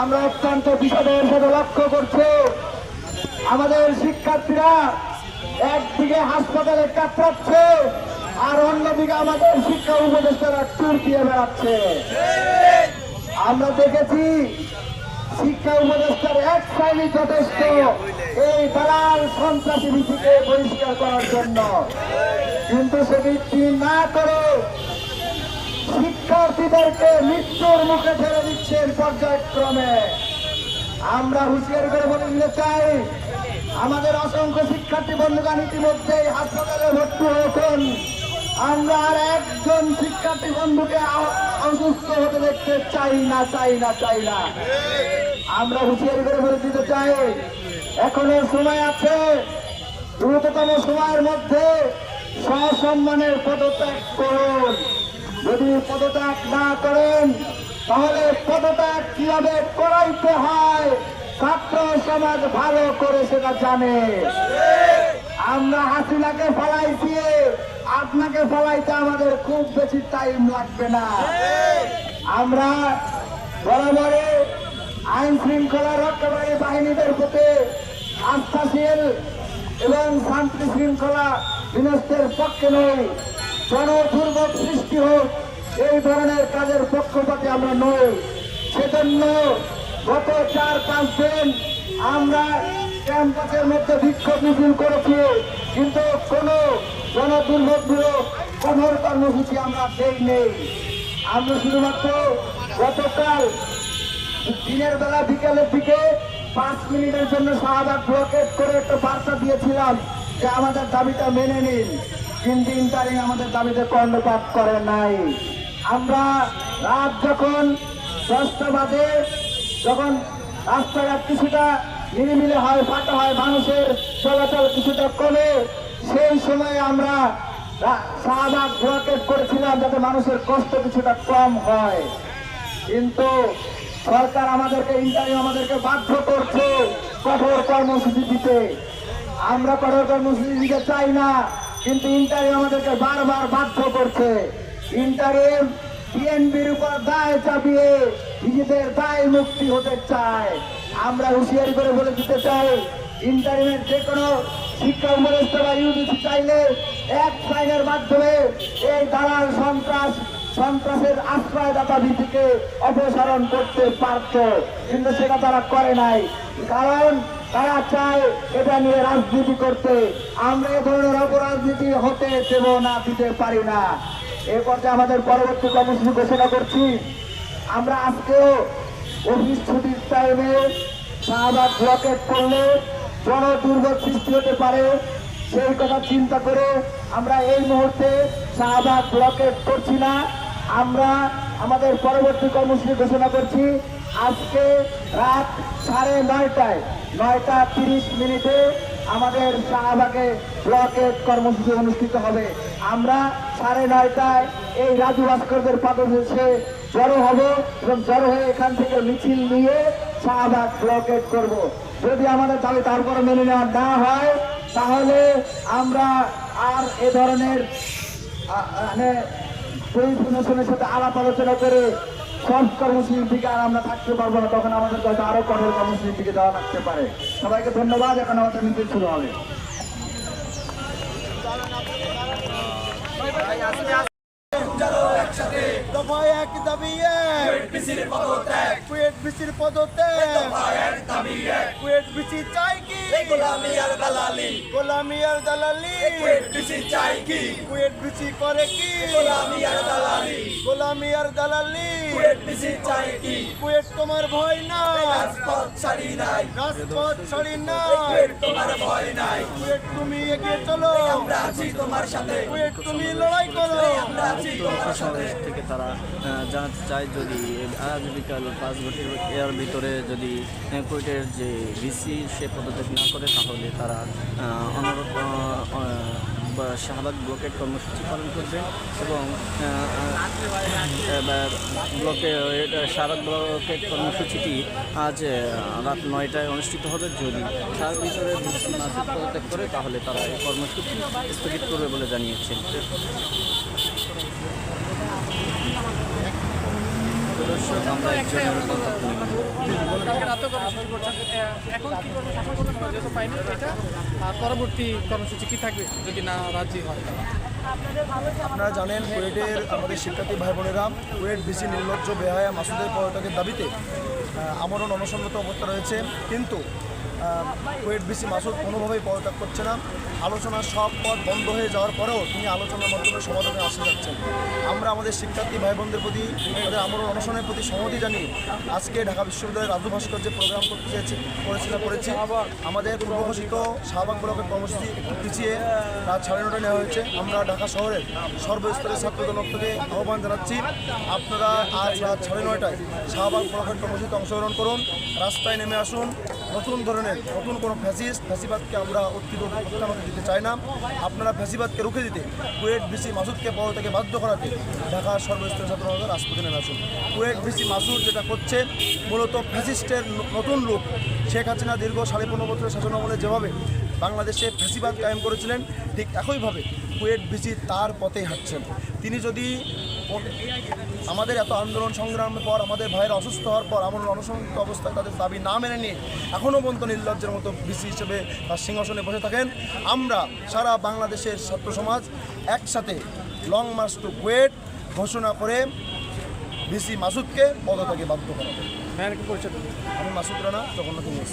আমরা অত্যন্ত বিষদের সাথে লক্ষ্য করছি। আমাদের শিক্ষার্থীরা একদিকে হাসপাতালে কাতরাচ্ছে আর অন্যদিকে আমাদের শিক্ষা উপদেষ্টারা ট্যুর দিয়ে বেড়াচ্ছে। আমরা দেখেছি শিক্ষা উপদেষ্টার এক শ্রেণি যথেষ্ট এই দালাল সন্ত্রাসী নীতিকে পরিষ্কার করার জন্য। কিন্তু সেটি তিনি না করে শিক্ষার্থীদেরকে মৃত্যুর মুখে ঠেলে দিচ্ছেন পর্যায়ক্রমে। আমরা হুঁশিয়ারি করে বলে দিতে চাই, আমাদের অসংখ্য শিক্ষার্থী বন্ধুগান ইতিমধ্যেই হাসপাতালে ভর্তি হয়েছেন। আমরা আর একজন শিক্ষার্থী বন্ধুকে অসুস্থ হতে দেখতে চাই না চাই না চাই না। আমরা হুঁশিয়ারি করে বলে দিতে চাই, এখনও সময় আছে, দ্রুততম সময়ের মধ্যে সসম্মানের পদত্যাগ করুন। যদি পদত্যাগ না করেন, তাহলে পদত্যাগ কীভাবে করাইতে হয়, ছাত্র সমাজ ভালো করে সেটা জানে। আমরা হাসিনাকে ফলাইছি। আপনাকে ফলাইতে আমাদের খুব বেশি টাইম লাগবে না। আমরা বরাবরে আইন শৃঙ্খলা রক্ষাকারী বাহিনীদের প্রতি আস্থাশীল এবং শান্তি শৃঙ্খলা বিনষ্টের পক্ষে নই, জনদুর্ভোগ সৃষ্টি হোক, এই ধরনের কাজের পক্ষপাতে আমরা নই। সেজন্য গত চার, পাঁচ দিন আমরা ক্যাম্পাসের মধ্যে বিক্ষোভ মিছিল করেছি, কিন্তু কোনো জনদুর্ভোগ বিরোধ কঠোর কর্মসূচি আমরা দেই নেই। আমরা শুধুমাত্র গতকাল দিনের বেলা বিকেলের দিকে পাঁচ মিনিটের জন্য শাহবাগ ব্লকেট করে একটা বার্তা দিয়েছিলাম যে আমাদের দাবিটা মেনে নিন। কিন্তু ইন্টারিং আমাদের দাবিতে কর্ণপাত করে নাই। আমরা রাত যখন দশটা বাজে, যখন রাস্তাঘাট কিছুটা নিরিমিলে হয়, ফাঁকা হয়, মানুষের চলাচল কিছুটা কমে সেই সময় আমরা শাহবাগ ব্লকেট করেছিলাম যাতে মানুষের কষ্ট কিছুটা কম হয়। কিন্তু সরকার আমাদেরকে ইন্টারভিউ আমাদেরকে বাধ্য করছে কঠোর কর্মসূচি দিতে। আমরা কঠোর কর্মসূচি দিতে চাই না, কিন্তু ইন্টারভিউ আমাদেরকে বারবার বাধ্য করছে। ইন্টারিম বিএনপির উপর দায় চাপিয়ে নিজেদের দায় মুক্তি হতে চায়। আমরা হুঁশিয়ারি করে বলে দিতে চাই ইন্টারিমের যে কোনো শিক্ষা উপদেষ্টা বা ইউডিসি চাইলে এক সাইনের মাধ্যমে এই দালাল সন্ত্রাস, সন্ত্রাসের আশ্রয়দাতা নীতিকে অপসারণ করতে পারত। কিন্তু সেটা তারা করে নাই। কারণ তারা চায় এটা নিয়ে রাজনীতি করতে। আমরা এ ধরনের অপরাজনীতি হতে দেব না, দিতে পারি না। এ পর্যায়ে আমাদের পরবর্তী কর্মসূচি ঘোষণা করছি। আমরা আজকেও অফিস ছুটির টাইমে শাহবাগ ব্লকেট করলে জনদুর্ভোগ সৃষ্টি হতে পারে, সেই কথা চিন্তা করে আমরা এই মুহূর্তে শাহবাগ ব্লকেট করছি না আমরা আমাদের পরবর্তী কর্মসূচি ঘোষণা করছি, আজকে রাত সাড়ে নয়টায়, নয়টা তিরিশ মিনিটে আমাদের শাহবাগে ব্লকেট কর্মসূচি অনুষ্ঠিত হবে আমরা সাড়ে নয়টায় এই রাজু ভাস্করদের পাদদেশে জড়ো হব এবং জড়ো হয়ে এখান থেকে মিছিল নিয়ে শাহবাগ ব্লকেট করব। যদি আমাদের দাবি তারপরে মেনে নেওয়া না হয়, তাহলে আমরা আর এ ধরনের মানে শহীদ প্রশাসনের সাথে আলাপ আলোচনা করে সব কর্মসূচির দিকে আর আমরা থাকতে পারব না, তখন আমাদের হয়তো আরও কঠোর কর্মসূচির দিকে যাওয়া লাগতে পারে। সবাইকে ধন্যবাদ, এখন আমাদের মিছিল শুরু হবে। দফায় এক দাবি কুয়েট বিসির পদত্যাগ। কুয়েট বিসি চাই কি? গোলামি আর দালালি। গোলামি আর দালালি। বেশি চাই কি? কুয়েট বিসি করে কি? গোলামি আর দালালি। গোলামি আর দালালি। বেশি চাই কি? কুয়েট তোমার ভয় নাই রাজপথ ছাড়ি নাই। রাজপথ ছড়ি না। তোমার ভয় নাই। কুয়েট তুমি এগিয়ে চলো। আমরা আছি তোমার সাথে। কুয়েট তুমি লড়াই করো। আমরা আছি তোমার সাথে। থেকে তারা জানাতে চায় যদি আজ বিকাল পাঁচ ঘটির এর ভিতরে যদি কুয়েটের যে ভিসি সে পদত্যাগ না করে, তাহলে তারা অনুরোধ শাহবাগ ব্লকের কর্মসূচি পালন করবে এবং ব্লকে শাহবাগ ব্লকের কর্মসূচিটি আজ রাত নয়টায় অনুষ্ঠিত হবে। যদি তার ভিতরে পদত্যাগ করে, তাহলে তারা এই কর্মসূচি স্থগিত করবে বলে জানিয়েছেন দর্শক আমরা একজনের কথা শুনলাম। কালকে রাতেও কর্মসূচি করছেন এ- এখন কি করব সফল করবেন না যেহেতু আমরা একজন পরবর্তী কর্মসূচি কি থাকবে যদি না রাজি হয় আপনারা জানেন কুয়েটের আমাদের শিক্ষার্থী ভাই বোনেরা কুয়েট বিসি নির্লজ্জ বেহায়া মাসুদের পর্যটকের দাবিতে আমরণ অনশনরত অবস্থা রয়েছে। কিন্তু কুয়েট বিসি মাসুদ কোনোভাবেই পদত্যাগ করছে না। আলোচনার সব পথ বন্ধ হয়ে যাওয়ার পরেও তিনি আলোচনার মাধ্যমে সমাধানে আসতে যাচ্ছেন। আমরা আমাদের শিক্ষার্থী ভাই বোনদের প্রতি তাদের আমরণ অনশনের প্রতি সহমতি জানিয়ে আজকে ঢাকা বিশ্ববিদ্যালয়ের রাজু ভাস্কর যে প্রোগ্রাম করতে চেয়েছি করেছিলাম করেছি, আমাদের পূর্বঘোষিত শাহবাগ ব্লকের কর্মসূচি পিছিয়ে রাত সাড়ে নটায় নেওয়া হয়েছে। আমরা ঢাকা শহরের সর্বস্তরের ছাত্রদল থেকে আহ্বান জানাচ্ছি, আপনারা আজ রাত সাড়ে নয়টায় শাহবাগ ব্লকের কর্মসূচিতে অংশগ্রহণ করুন। রাস্তায় নেমে আসুন। নতুন ধরনের নতুন কোনো ফ্যাসিস্ট, ফ্যাসিবাদকে আমরা অত্যিত অত্যামত দিতে চাই না। আপনারা ফ্যাসিবাদকে রুখে দিতে কুয়েট বিসি মাসুদকে পদ থেকে বাধ্য করাতে ঢাকার সর্বস্তরের রাজপথে নেমে আসুন। কুয়েট বিসি মাসুদ যেটা করছে, মূলত ফ্যাসিস্টের নতুন রূপ শেখ হাসিনা দীর্ঘ সাড়ে পনেরো বছরের শাসন আমলে যেভাবে বাংলাদেশে ফ্যাসিবাদ কায়েম করেছিলেন, ঠিক একইভাবে কুয়েট বিসি তার পথেই হাঁটছেন। তিনি যদি আমাদের এত আন্দোলন সংগ্রামের পর, আমাদের ভাইয়ের অসুস্থ হওয়ার পর আমার অনসংহিত অবস্থায় তাদের দাবি না মেনে নিয়ে এখনও পর্যন্ত নির্লজ্জের মতো বিসি হিসেবে তার সিংহাসনে বসে থাকেন। আমরা সারা বাংলাদেশের ছাত্র সমাজ একসাথে লং মার্চ টু গুয়েট ঘোষণা করে বিসি মাসুদকে পদত্যাগে বাধ্য করা হ্যাঁ, আমি মাসুদ রানা জগন্নাথ নিউজ